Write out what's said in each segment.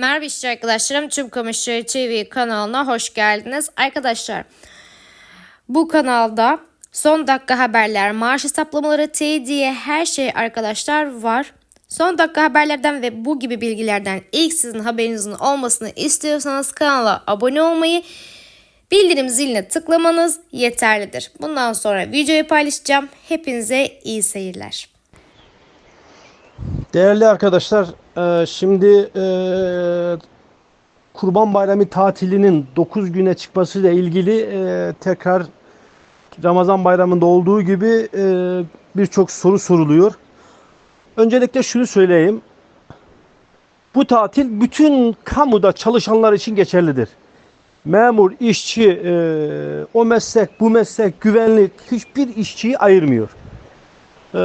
Merhaba işçi arkadaşlarım. Tüm Kamışları TV kanalına hoş geldiniz. Arkadaşlar bu kanalda son dakika haberler, maaş hesaplamaları, teydiye her şey arkadaşlar var. Son dakika haberlerden ve bu gibi bilgilerden ilk sizin haberinizin olmasını istiyorsanız kanala abone olmayı, bildirim ziline tıklamanız yeterlidir. Bundan sonra videoyu paylaşacağım. Hepinize iyi seyirler. Değerli arkadaşlar, e, şimdi e, Kurban Bayramı tatilinin 9 güne çıkmasıyla ilgili e, tekrar Ramazan Bayramı'nda olduğu gibi e, birçok soru soruluyor. Öncelikle şunu söyleyeyim. Bu tatil bütün kamuda çalışanlar için geçerlidir. Memur, işçi, e, o meslek, bu meslek, güvenlik hiçbir işçiyi ayırmıyor. E,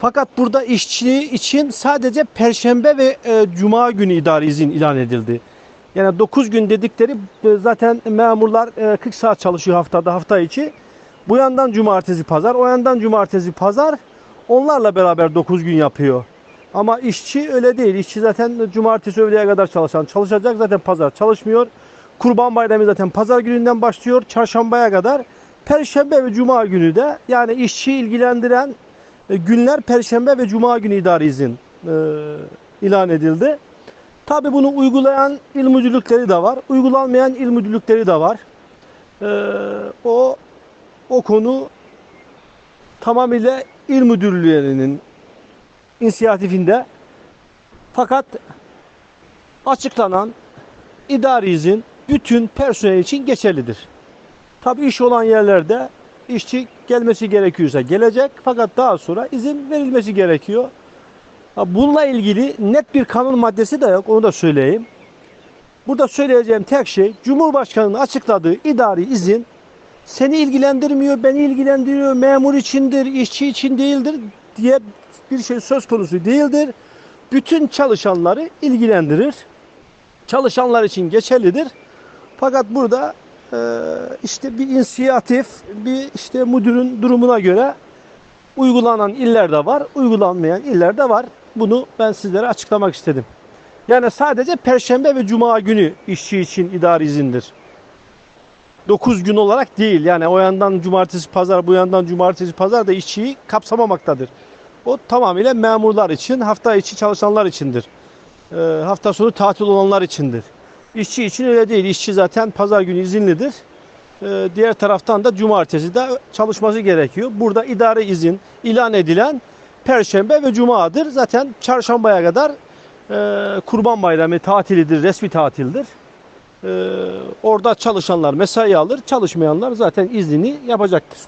fakat burada işçi için sadece perşembe ve e, cuma günü idari izin ilan edildi. Yani 9 gün dedikleri e, zaten memurlar e, 40 saat çalışıyor haftada hafta içi. Bu yandan cumartesi pazar, o yandan cumartesi pazar onlarla beraber 9 gün yapıyor. Ama işçi öyle değil. İşçi zaten cumartesi öğleye kadar çalışan çalışacak zaten pazar çalışmıyor. Kurban Bayramı zaten pazar gününden başlıyor çarşambaya kadar. Perşembe ve cuma günü de yani işçi ilgilendiren günler Perşembe ve Cuma günü idari izin e, ilan edildi. Tabi bunu uygulayan il müdürlükleri de var. Uygulanmayan il müdürlükleri de var. E, o o konu tamamıyla il müdürlüğünün inisiyatifinde. Fakat açıklanan idari izin bütün personel için geçerlidir. Tabi iş olan yerlerde işçi gelmesi gerekiyorsa gelecek fakat daha sonra izin verilmesi gerekiyor. Bununla ilgili net bir kanun maddesi de yok onu da söyleyeyim. Burada söyleyeceğim tek şey Cumhurbaşkanı'nın açıkladığı idari izin seni ilgilendirmiyor, beni ilgilendiriyor, memur içindir, işçi için değildir diye bir şey söz konusu değildir. Bütün çalışanları ilgilendirir. Çalışanlar için geçerlidir. Fakat burada işte bir inisiyatif, bir işte müdürün durumuna göre uygulanan iller de var, uygulanmayan iller de var. Bunu ben sizlere açıklamak istedim. Yani sadece Perşembe ve Cuma günü işçi için idari izindir. 9 gün olarak değil. Yani o yandan cumartesi pazar, bu yandan cumartesi pazar da işçiyi kapsamamaktadır. O tamamıyla memurlar için, hafta içi çalışanlar içindir. Ee, hafta sonu tatil olanlar içindir. İşçi için öyle değil. İşçi zaten pazar günü izinlidir. Ee, diğer taraftan da cumartesi de çalışması gerekiyor. Burada idare izin ilan edilen perşembe ve cumadır. Zaten çarşambaya kadar e, kurban bayramı tatilidir, resmi tatildir. Ee, orada çalışanlar mesai alır, çalışmayanlar zaten iznini yapacaktır.